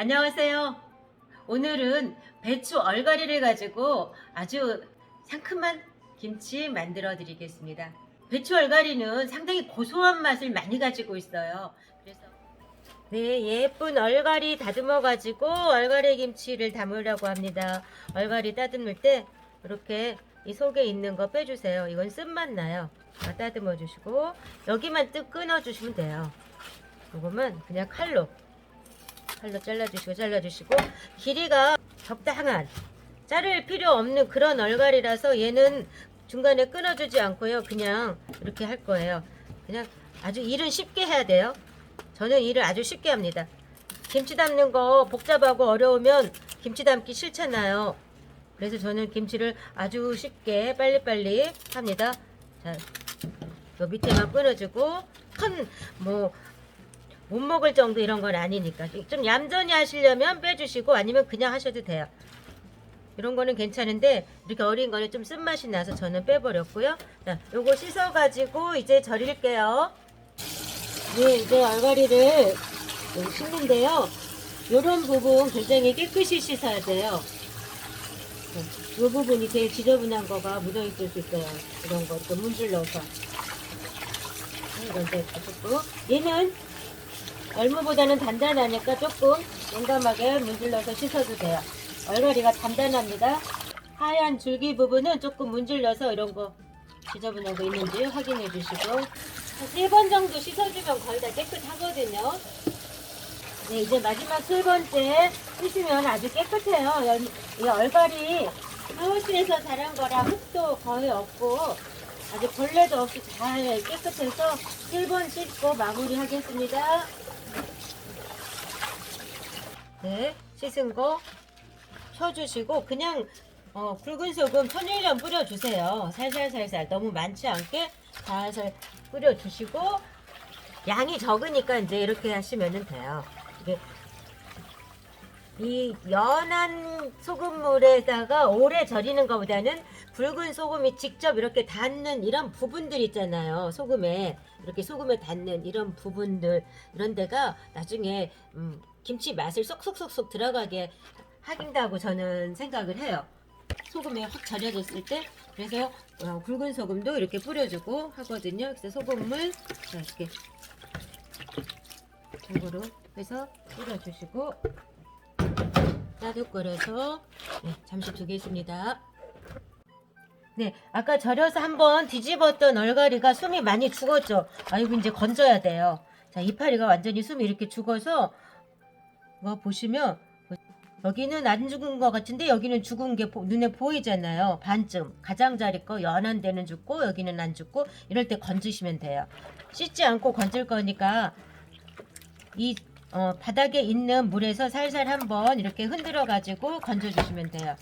안녕하세요. 오늘은 배추 얼갈이를 가지고 아주 상큼한 김치 만들어 드리겠습니다. 배추 얼갈이는 상당히 고소한 맛을 많이 가지고 있어요. 그래서 네, 예쁜 얼갈이 다듬어 가지고 얼갈이 김치를 담으려고 합니다. 얼갈이 다듬을 때 이렇게 이 속에 있는 거 빼주세요. 이건 쓴맛 나요. 다 다듬어 주시고 여기만 뜯 끊어 주시면 돼요. 이거만 그냥 칼로 칼로 잘라주시고 잘라주시고. 길이가 적당한 자를 필요 없는 그런 얼갈이라서 얘는 중간에 끊어주지 않고요. 그냥 이렇게 할 거예요. 그냥 아주 일은 쉽게 해야 돼요. 저는 일을 아주 쉽게 합니다. 김치 담는 거 복잡하고 어려우면 김치 담기 싫잖아요. 그래서 저는 김치를 아주 쉽게 빨리빨리 합니다. 자, 요 밑에만 끊어주고 큰 뭐 못 먹을 정도 이런 건 아니니까 좀 얌전히 하시려면 빼주시고 아니면 그냥 하셔도 돼요. 이런 거는 괜찮은데 이렇게 어린 거는 좀 쓴맛이 나서 저는 빼버렸고요. 자, 요거 씻어가지고 이제 절일게요. 네, 이제 얼갈이를 씻는데요. 요런 부분 굉장히 깨끗이 씻어야 돼요. 네, 요 부분이 제일 지저분한 거가 묻어있을 수 있어요. 이런 거 이렇게 문질 넣어서. 네, 이런 데 가지고 얘는 얼무보다는 단단하니까 조금 용감하게 문질러서 씻어도 돼요. 얼갈이가 단단합니다. 하얀 줄기 부분은 조금 문질러서 이런 거 지저분한 거 있는지 확인해 주시고 세번 정도 씻어주면 거의 다 깨끗하거든요. 네, 이제 마지막 세 번째 씻으면 아주 깨끗해요. 열- 이 얼갈이 하우스에서 자란 거라 흙도 거의 없고 아주 벌레도 없이 잘 깨끗해서 1번 씻고 마무리 하겠습니다. 네, 씻은 거 펴주시고 그냥 어, 굵은 소금 천일염 뿌려주세요. 살살살살 너무 많지 않게 살살 뿌려주시고 양이 적으니까 이제 이렇게 하시면 돼요. 이게 이 연한 소금물에다가 오래 절이는 것보다는 붉은 소금이 직접 이렇게 닿는 이런 부분들 있잖아요. 소금에 이렇게 소금에 닿는 이런 부분들 이런 데가 나중에 음, 김치 맛을 쏙쏙쏙쏙 들어가게 하긴다고 저는 생각을 해요. 소금에 확 절여졌을 때 그래서 어, 굵은 소금도 이렇게 뿌려주고 하거든요. 그래서 소금물 자, 이렇게 골고루 해서 뿌려주시고 따뜻거려서 네, 잠시 두겠습니다. 네, 아까 절여서 한번 뒤집었던 얼갈이가 숨이 많이 죽었죠. 아이고 이제 건져야 돼요. 자, 이파리가 완전히 숨이 이렇게 죽어서 뭐 보시면 여기는 안 죽은 것 같은데 여기는 죽은 게 보- 눈에 보이잖아요. 반쯤 가장자리 거 연한 데는 죽고 여기는 안 죽고 이럴 때 건지시면 돼요. 씻지 않고 건질 거니까 이 어, 바닥에 있는 물에서 살살 한번 이렇게 흔들어 가지고 건져 주시면 돼요.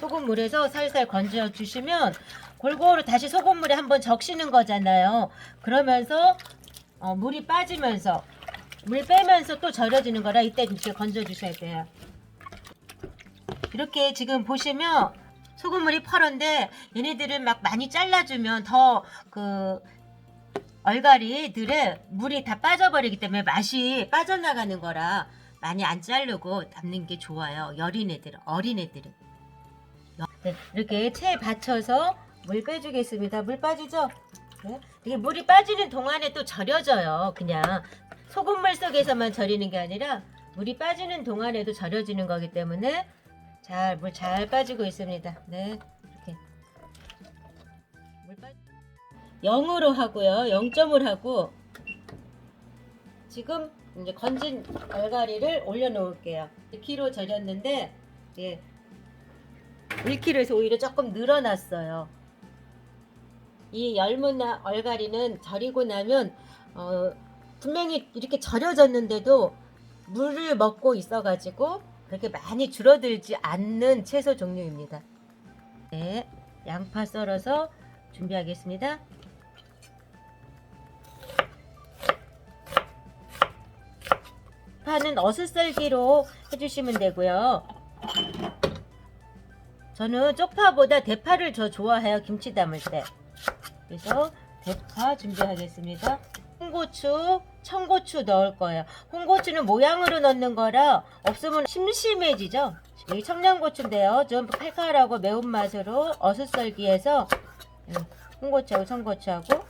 소금물에서 살살 건져 주시면 골고루 다시 소금물에 한번 적시는 거잖아요. 그러면서 어, 물이 빠지면서 물 빼면서 또 절여지는 거라 이때 이렇게 건져 주셔야 돼요. 이렇게 지금 보시면 소금물이 퍼런데 얘네들은 막 많이 잘라주면 더 그 얼갈이들의 물이 다 빠져버리기 때문에 맛이 빠져나가는 거라 많이 안 자르고 담는 게 좋아요. 여린 애들은 어린 애들은 네, 이렇게 체에 받쳐서 물 빼주겠습니다. 물 빠지죠? 네? 이게 물이 빠지는 동안에 또 절여져요. 그냥 소금물 속에서만 절이는 게 아니라 물이 빠지는 동안에도 절여지는 거기 때문에 잘 물 잘 빠지고 있습니다. 네. 0으로 하고요. 0점을 하고 지금 이제 건진 얼갈이를 올려놓을게요. 1kg 절였는데 예, 1kg에서 오히려 조금 늘어났어요. 이 열문 얼갈이는 절이고 나면 어, 분명히 이렇게 절여졌는데도 물을 먹고 있어가지고 그렇게 많이 줄어들지 않는 채소 종류입니다. 네, 양파 썰어서 준비하겠습니다. 파는 어슷썰기로 해주시면 되고요. 저는 쪽파보다 대파를 더 좋아해요. 김치 담을 때. 그래서 대파 준비하겠습니다. 큰 홍고추, 청고추 넣을 거예요. 홍고추는 모양으로 넣는 거라 없으면 심심해지죠. 여기 청양고추인데요. 좀 칼칼하고 매운맛으로 어슷썰기해서 음, 홍고추하고 청고추하고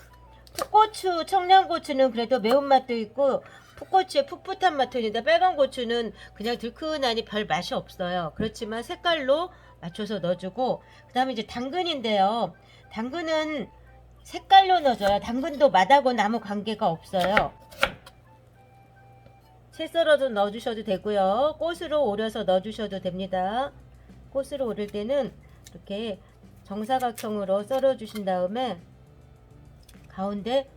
풋고추, 청양고추는 그래도 매운맛도 있고 풋고추에 풋풋한 맛도 있는데 빨간 고추는 그냥 들큰하니 별 맛이 없어요. 그렇지만 색깔로 맞춰서 넣어주고 그 다음에 이제 당근인데요. 당근은 색깔로 넣어줘요. 당근도 맛하고 나무 관계가 없어요. 채 썰어도 넣어주셔도 되고요. 꽃으로 오려서 넣어주셔도 됩니다. 꽃으로 오릴 때는 이렇게 정사각형으로 썰어 주신 다음에 가운데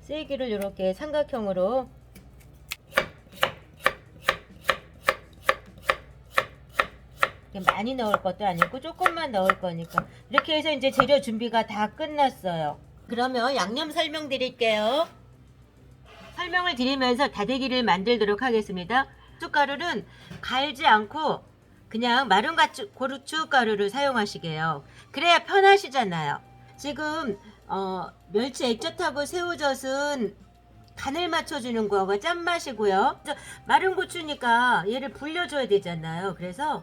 세기를 이렇게 삼각형으로 많이 넣을 것도 아니고 조금만 넣을 거니까 이렇게 해서 이제 재료 준비가 다 끝났어요. 그러면 양념 설명 드릴게요. 설명을 드리면서 다대기를 만들도록 하겠습니다. 고춧가루는 갈지 않고 그냥 마른 가추- 고춧가루를 사용하시게요. 그래야 편하시잖아요. 지금 어, 멸치 액젓하고 새우젓은 간을 맞춰주는 거가 짠맛이고요. 저 마른 고추니까 얘를 불려줘야 되잖아요. 그래서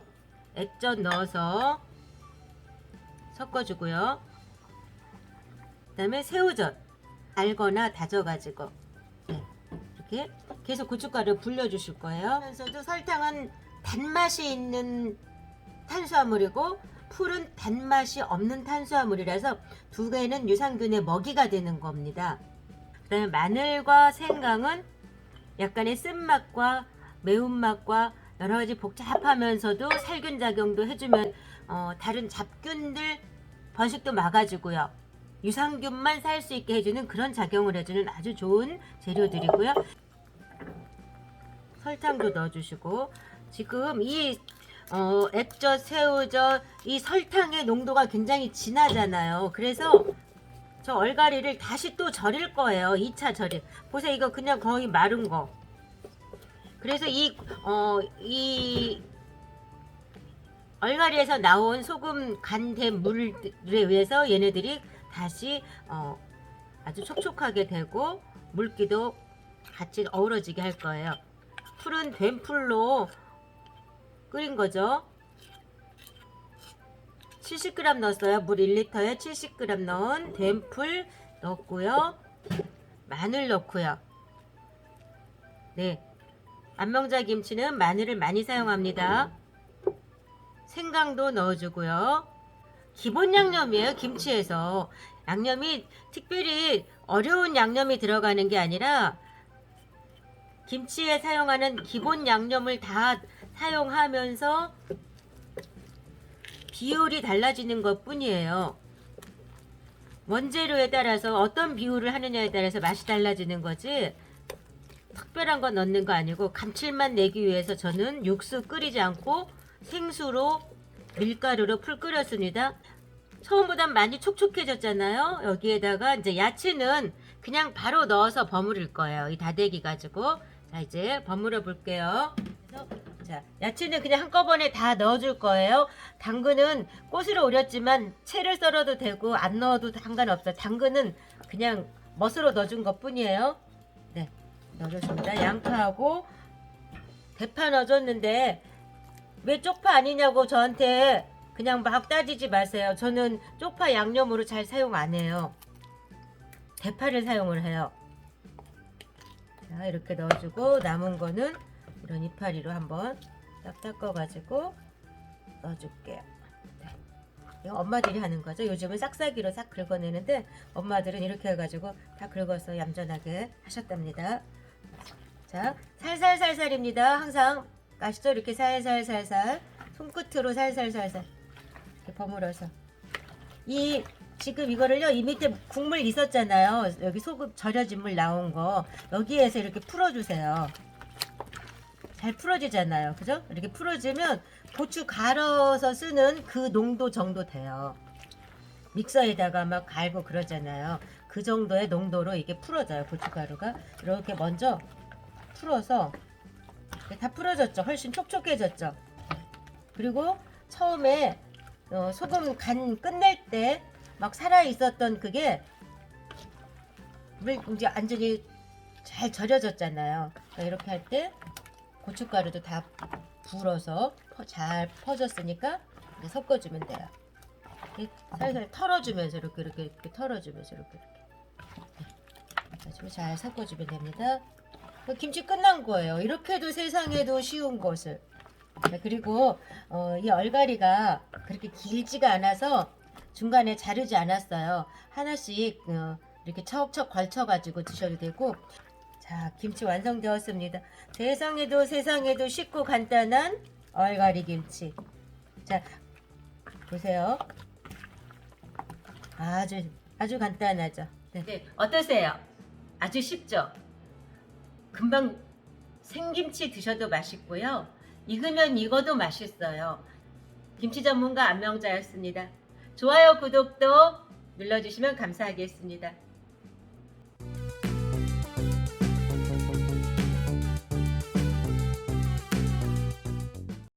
액젓 넣어서 섞어주고요. 그 다음에 새우젓 알거나 다져가지고 네, 이렇게 계속 고춧가루 불려주실 거예요. 하면서도 설탕은 단맛이 있는 탄수화물이고 풀은 단맛이 없는 탄수화물이라서 두 개는 유산균의 먹이가 되는 겁니다. 그 다음에 마늘과 생강은 약간의 쓴맛과 매운맛과 여러 가지 복잡하면서도 살균 작용도 해주면 어, 다른 잡균들 번식도 막아주고요. 유산균만 살 수 있게 해주는 그런 작용을 해주는 아주 좋은 재료들이고요. 설탕도 넣어주시고 지금 이 어, 액젓, 새우젓, 이 설탕의 농도가 굉장히 진하잖아요. 그래서 저 얼갈이를 다시 또 절일 거예요. 2차 절임. 보세요. 이거 그냥 거의 마른 거. 그래서 이, 어, 이 얼갈이에서 나온 소금 간된 물에 의해서 얘네들이 다시 어, 아주 촉촉하게 되고 물기도 같이 어우러지게 할 거예요. 풀은 된 풀로 끓인 거죠. 70g 넣었어요. 물 1리터에 70g 넣은 된풀 넣었고요. 마늘 넣고요. 네. 안명자 김치는 마늘을 많이 사용합니다. 생강도 넣어주고요. 기본 양념이에요. 김치에서. 양념이 특별히 어려운 양념이 들어가는 게 아니라 김치에 사용하는 기본 양념을 다 사용하면서 비율이 달라지는 것 뿐이에요. 원재료에 따라서 어떤 비율을 하느냐에 따라서 맛이 달라지는 거지 특별한 건 넣는 거 아니고 감칠맛 내기 위해서 저는 육수 끓이지 않고 생수로 밀가루로 풀 끓였습니다. 처음보단 많이 촉촉해졌잖아요. 여기에다가 이제 야채는 그냥 바로 넣어서 버무릴 거예요. 이 다대기 가지고 자 이제 버무려 볼게요. 자 야채는 그냥 한꺼번에 다 넣어줄 거예요. 당근은 꽃으로 오렸지만 채를 썰어도 되고 안 넣어도 상관없어요. 당근은 그냥 멋으로 넣어준 것 뿐이에요. 네 넣어줬습니다. 양파하고 대파 넣어줬는데 왜 쪽파 아니냐고 저한테 그냥 막 따지지 마세요. 저는 쪽파 양념으로 잘 사용 안 해요. 대파를 사용을 해요. 자, 이렇게 넣어주고 남은 거는 이런 이파리로 한번 딱 닦아가지고 넣어줄게요. 네. 엄마들이 하는 거죠. 요즘은 싹싹이로 싹 긁어내는데 엄마들은 이렇게 해가지고 다 긁어서 얌전하게 하셨답니다. 자, 살살살살입니다. 항상 아시죠? 이렇게 살살살살 손끝으로 살살살살 이렇게 버무려서 이 지금 이거를요 이 밑에 국물 있었잖아요 여기 소금 절여진 물 나온 거 여기에서 이렇게 풀어주세요 잘 풀어지잖아요. 그죠? 이렇게 풀어지면 고추 갈아서 쓰는 그 농도 정도 돼요. 믹서에다가 막 갈고 그러잖아요. 그 정도의 농도로 이게 풀어져요 고춧가루가. 이렇게 먼저 풀어서 다 풀어졌죠. 훨씬 촉촉해졌죠. 그리고 처음에 어, 소금 간 끝낼 때 막 살아 있었던 그게 물 이제 완전히 잘 절여졌잖아요. 그러니까 이렇게 할 때 고춧가루도 다 불어서 퍼- 잘 퍼졌으니까 섞어주면 돼요. 이렇게 살살 털어주면서 이렇게 이렇게 이렇게 털어주면서 이렇게 이렇게 네. 잘 섞어주면 됩니다. 그 김치 끝난 거예요. 이렇게 해도 세상에도 쉬운 것을. 네, 그리고 어, 이 얼갈이가 그렇게 길지가 않아서 중간에 자르지 않았어요. 하나씩 어, 이렇게 척척 걸쳐가지고 드셔도 되고. 자, 김치 완성되었습니다. 세상에도 세상에도 쉽고 간단한 얼갈이 김치. 자, 보세요. 아주 아주 간단하죠. 네. 네, 어떠세요? 아주 쉽죠? 금방 생김치 드셔도 맛있고요. 익으면 익어도 맛있어요. 김치 전문가 안명자였습니다. 좋아요, 구독도 눌러주시면 감사하겠습니다.